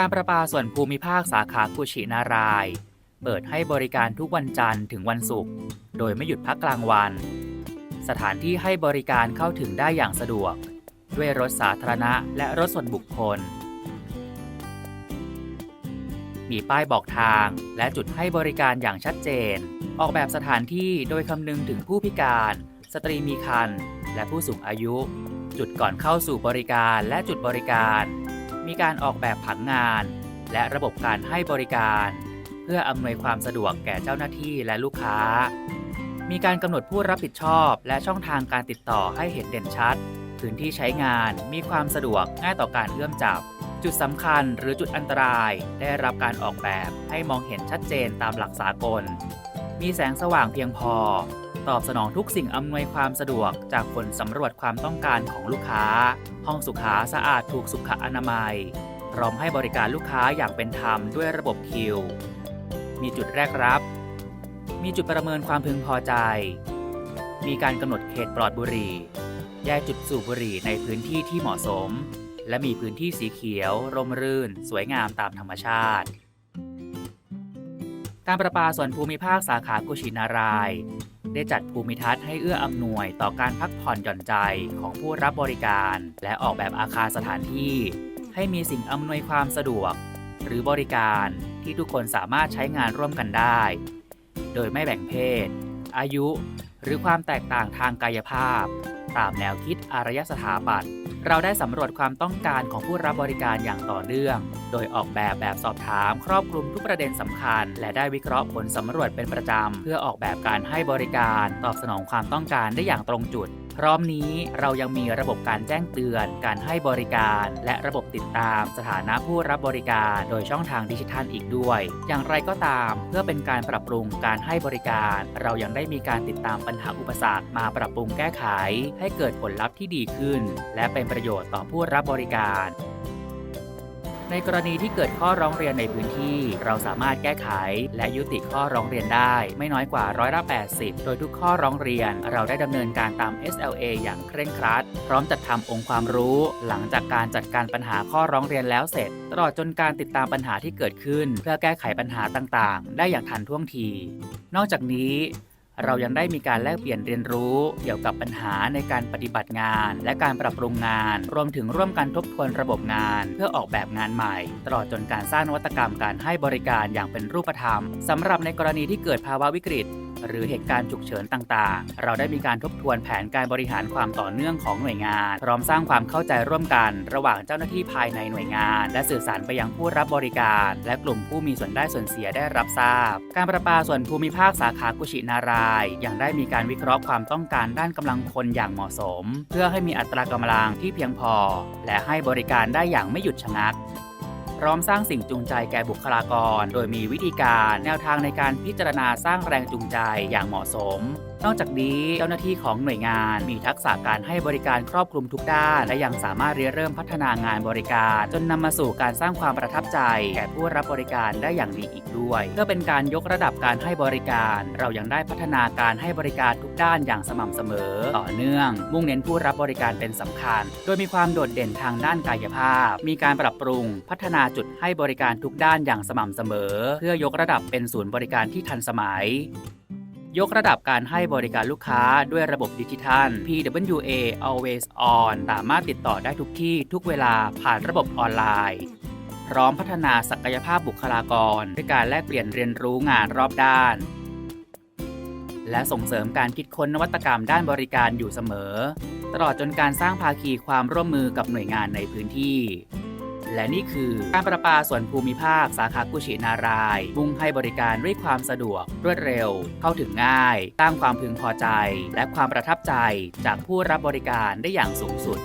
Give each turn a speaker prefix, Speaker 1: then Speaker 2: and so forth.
Speaker 1: การประปาส่วนภูมิภาคสาขากุชินาราย เปิดให้บริการทุกวันจันทร์ถึงวันศุกร์โดยไม่หยุดพักกลางวัน สถานที่ให้บริการเข้าถึงได้อย่างสะดวก ด้วยรถสาธารณะและรถส่วนบุคคล มีป้ายบอกทางและจุดให้บริการอย่างชัดเจน ออกแบบสถานที่โดยคำนึงถึงผู้พิการ สตรีมีครรภ์และผู้สูงอายุ จุดก่อนเข้าสู่บริการและจุดบริการ มีการออกแบบผังงาน และระบบการให้บริการ เพื่ออำนวยความสะดวกแก่เจ้าหน้าที่และลูกค้า มีการกำหนดผู้รับผิดชอบ และช่องทางการติดต่อให้เห็นเด่นชัด พื้นที่ใช้งานมีความสะดวกง่ายต่อการเอื้อมจับ จุดสำคัญหรือจุดอันตราย ได้รับการออกแบบให้มองเห็นชัดเจนตามหลักสากล มีแสงสว่างเพียงพอ ตอบสนองทุกสิ่งอำนวยความสะดวกจากผลสำรวจความต้องการของลูกค้า ห้องสุขาสะอาดถูกสุขอนามัย พร้อมให้บริการลูกค้าอย่างเป็นธรรมด้วยระบบคิว มีจุดแรกรับ มีจุดประเมินความพึงพอใจ มีการกำหนดเขตปลอดบุหรี่ แยกจุดสูบบุหรี่ในพื้นที่ที่เหมาะสม และมีพื้นที่สีเขียว ร่มรื่น สวยงามตามธรรมชาติการประปาส่วนภูมิภาคสาขากุชินาราย ได้จัดภูมิทัศน์ให้เอื้ออำนวยต่อการพักผ่อนหย่อนใจของผู้รับบริการ และออกแบบอาคารสถานที่ ให้มีสิ่งอำนวยความสะดวก หรือบริการที่ทุกคนสามารถใช้งานร่วมกันได้ โดยไม่แบ่งเพศ อายุ หรือความแตกต่างทางกายภาพ ตามแนวคิดอารยสถาปัตย์ เราได้สำรวจความต้องการของผู้รับบริการอย่างต่อเนื่อง โดยออกแบบแบบสอบถาม ครอบคลุมทุกประเด็นสำคัญ และได้วิเคราะห์ผลสำรวจเป็นประจำ เพื่อออกแบบการให้บริการ ตอบสนองความต้องการได้อย่างตรงจุด พร้อมนี้เรายังมีระบบการแจ้งเตือน การให้บริการ และระบบติดตามสถานะผู้รับบริการ โดยช่องทางดิจิทัลอีกด้วย อย่างไรก็ตามเพื่อเป็นการปรับปรุงการให้บริการ เรายังได้มีการติดตามปัญหาอุปสรรคมาปรับปรุงแก้ไข ให้เกิดผลลัพธ์ที่ดีขึ้น และเป็นประโยชน์ต่อผู้รับบริการ ในกรณีที่เกิดข้อร้องเรียนในพื้นที่ เราสามารถแก้ไข และยุติข้อร้องเรียนได้ ไม่น้อยกว่าร้อยละ80 โดยทุกข้อร้องเรียน เราได้ดำเนินการตาม SLA อย่างเคร่งครัด พร้อมจัดทำองค์ความรู้ หลังจากการจัดการปัญหาข้อร้องเรียนแล้วเสร็จ ตลอดจนการติดตามปัญหาที่เกิดขึ้น เพื่อแก้ไขปัญหาต่างๆ ได้อย่างทันท่วงที นอกจากนี้ เรายังได้มีการแลกเปลี่ยนเรียนรู้ เกี่ยวกับปัญหาในการปฏิบัติงาน และการปรับปรุงงาน รวมถึงร่วมกันทบทวนระบบงาน เพื่อออกแบบงานใหม่ ตลอดจนการสร้างนวัตกรรมการให้บริการอย่างเป็นรูปธรรมสำหรับในกรณีที่เกิดภาวะวิกฤต หรือเหตุการณ์ฉุกเฉินต่างๆ เราได้มีการทบทวนแผนการบริหารความต่อเนื่องของหน่วยงาน พร้อมสร้างความเข้าใจร่วมกัน ระหว่างเจ้าหน้าที่ภายในหน่วยงาน และสื่อสารไปยังผู้รับบริการ และกลุ่มผู้มีส่วนได้ส่วนเสียได้รับทราบ การประปาส่วนภูมิภาคสาขากุชินารายยังได้มีการวิเคราะห์ความต้องการด้านกำลังคนอย่างเหมาะสม เพื่อให้มีอัตรากำลังที่เพียงพอ และให้บริการได้อย่างไม่หยุดชะงัก พร้อมสร้างสิ่งจูงใจแก่บุคลากร โดยมีวิธีการแนวทางในการพิจารณาสร้างแรงจูงใจอย่างเหมาะสม นอกจากนี้เจ้าหน้าที่ของหน่วยงานมีทักษะการให้บริการครอบคลุมทุกด้าน และยังสามารถเริ่มพัฒนางานบริการ จนนำมาสู่การสร้างความประทับใจ แก่ผู้รับบริการได้อย่างดีอีกด้วย เพื่อเป็นการยกระดับการให้บริการ เรายังได้พัฒนาการให้บริการทุกด้านอย่างสม่ำเสมอ ต่อเนื่อง มุ่งเน้นผู้รับบริการเป็นสำคัญ โดยมีความโดดเด่นทางด้านกายภาพ มีการปรับปรุง พัฒนาจุดให้บริการทุกด้านอย่างสม่ำเสมอ เพื่อยกระดับเป็นศูนย์บริการที่ทันสมัย ยกระดับการให้บริการลูกค้าด้วยระบบดิจิทัล PWA Always On สามารถติดต่อได้ทุกที่ทุกเวลาผ่านระบบออนไลน์ พร้อมพัฒนาศักยภาพบุคลากร ด้วยการแลกเปลี่ยนเรียนรู้งานรอบด้าน และส่งเสริมการคิดค้นนวัตกรรมด้านบริการอยู่เสมอ ตลอดจนการสร้างภาคีความร่วมมือกับหน่วยงานในพื้นที่ และนี่คือการประปาส่วนภูมิภาคสาขากุชินาราย มุ่งให้บริการด้วยความสะดวก รวดเร็ว เข้าถึงง่าย สร้างความพึงพอใจ และความประทับใจจากผู้รับบริการได้อย่างสูงสุด